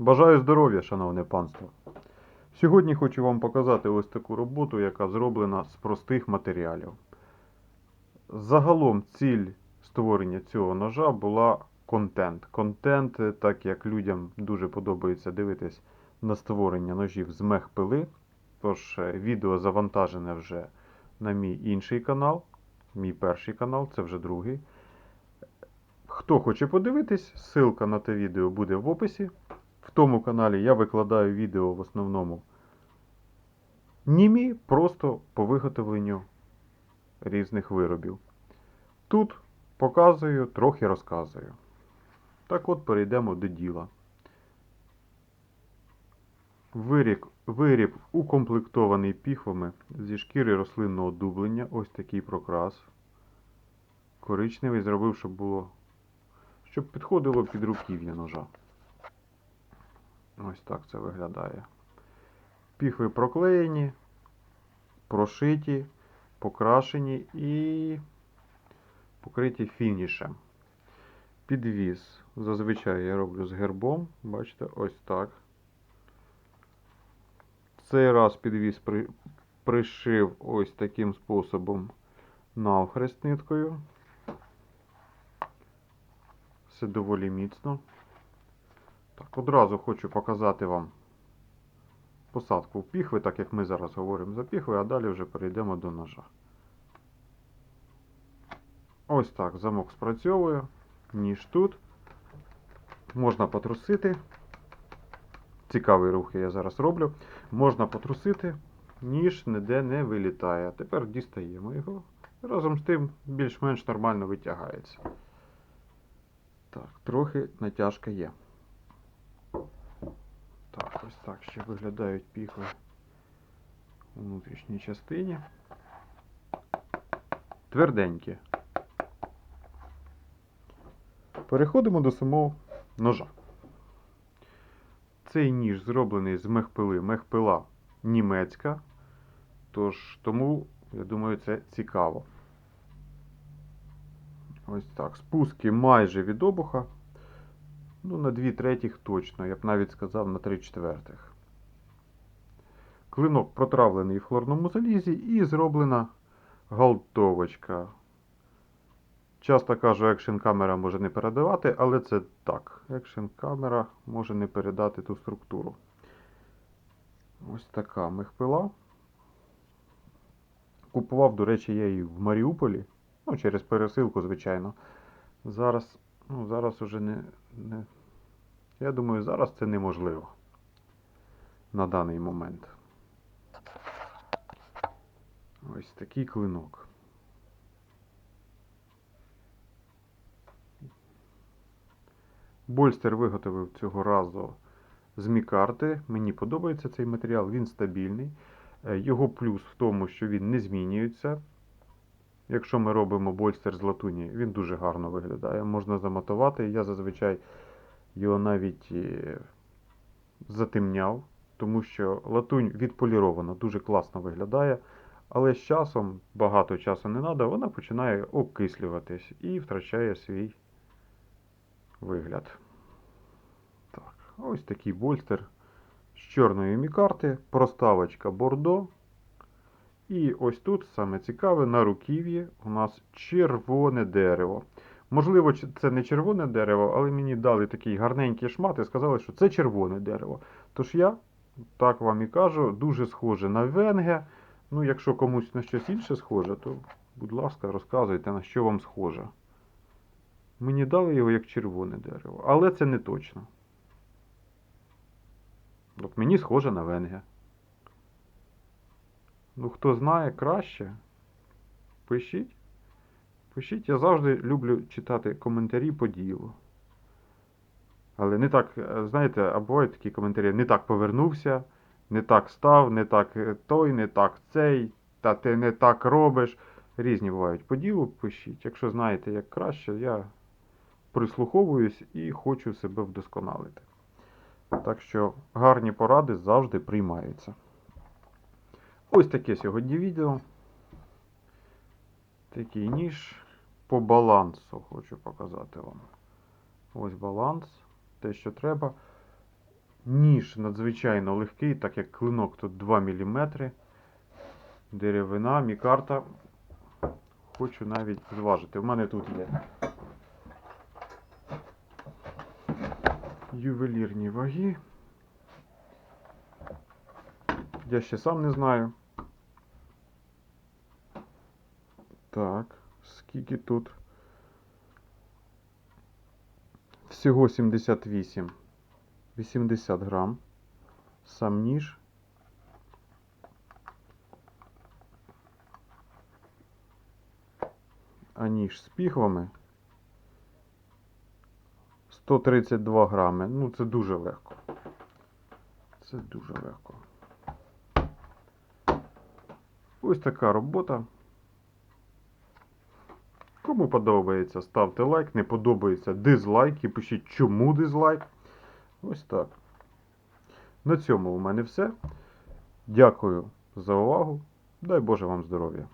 Бажаю здоров'я, шановне панство. Сьогодні хочу вам показати ось таку роботу, яка зроблена з простих матеріалів. Загалом ціль створення цього ножа була контент. Контент, так як людям дуже подобається дивитись на створення ножів з мехпили. Тож е, відео завантажене вже на мій інший канал, мій перший канал, це вже другий. Хто хоче подивитись, ссылка на те відео буде в описі. В тому каналі я викладаю відео в основному німі просто по виготовленню різних виробів. Тут показую, трохи розказую. Так от перейдемо до діла. Виріб, виріб укомплектований піхвами зі шкіри рослинного дублення. Ось такий прокрас. Коричневий зробив, щоб було. Щоб підходило під руків'я ножа. Ось так це виглядає. Піхви проклеєні, прошиті, покрашені і покриті фінішем. Підвіз. Зазвичай я роблю з гербом. Бачите, ось так. Цей раз підвіз при, пришив ось таким способом навхрест ниткою. Все доволі міцно. Так, одразу хочу показати вам посадку в піхви, так як ми зараз говоримо за піхви, а далі вже перейдемо до ножа. Ось так замок спрацьовує, ніж тут. Можна потрусити. Цікавий рух я зараз роблю. Можна потрусити, ніж ніде не вилітає. Тепер дістаємо його. Разом з тим більш-менш нормально витягається. Так, трохи натяжка є. Так, ось так ще виглядають піхви у внутрішній частині. Тверденькі. Переходимо до самого ножа. Цей ніж зроблений з мехпили. Мехпила німецька. Тож тому, я думаю, це цікаво. Ось так. Спуски майже від обуха. Ну, на 2 третіх точно, я б навіть сказав на 3 четвертих. Клинок протравлений в хлорному залізі і зроблена галтовочка. Часто кажу, екшн камера може не передавати, але це так. Екшн камера може не передати ту структуру. Ось така мехпила. Купував, до речі, я її в Маріуполі. Ну, через пересилку, звичайно. Зараз, ну, зараз уже не, не. Я думаю, зараз це неможливо на даний момент. Ось такий клинок. Больстер виготовив цього разу з мікарти. Мені подобається цей матеріал, він стабільний. Е, Його плюс в тому, що він не змінюється. Якщо ми робимо больстер з латуні, він дуже гарно виглядає. Можна заматувати. Я зазвичай його навіть е, затемняв, тому що латунь відполірована, дуже класно виглядає. Але з часом, багато часу не треба, вона починає окислюватись і втрачає свій вигляд. Так, ось такий больстер з чорної мікарти, проставочка бордо. І ось тут саме цікаве, на руків'ї у нас червоне дерево. Можливо, це не червоне дерево, але мені дали такий гарненький шмат і сказали, що це червоне дерево. Тож я, так вам і кажу, дуже схоже на венге. Ну, якщо комусь на щось інше схоже, то, будь ласка, розказуйте, на що вам схоже. Мені дали його як червоне дерево, але це не точно. От мені схоже на венге. Ну, хто знає краще, пишіть. Пишіть, я завжди люблю читати коментарі по ділу. Але не так, е, знаєте, а бувають такі коментарі, не так повернувся, не так став, не так е, той, не так цей, та ти не так робиш. Різні бувають по ділу, пишіть. Якщо знаєте, як краще, я прислуховуюсь і хочу себе вдосконалити. Так що гарні поради завжди приймаються. Ось таке сьогодні відео. Такий ніж по балансу хочу показати вам. Ось баланс, те, що треба. Ніж надзвичайно легкий, так як клинок тут 2 мм. Деревина, мікарта. Хочу навіть зважити. У мене тут є ювелірні ваги. Я ще сам не знаю. Так, скільки тут? Всього 78. 80 грам. Сам ніж. А ніж з піхвами 132 грами. Ну, це дуже легко. Це дуже легко. Ось така робота. Кому подобається, ставте лайк. Не подобається дизлайк і пишіть, чому дизлайк. Ось так. На цьому у мене все. Дякую за увагу. Дай Боже вам здоров'я.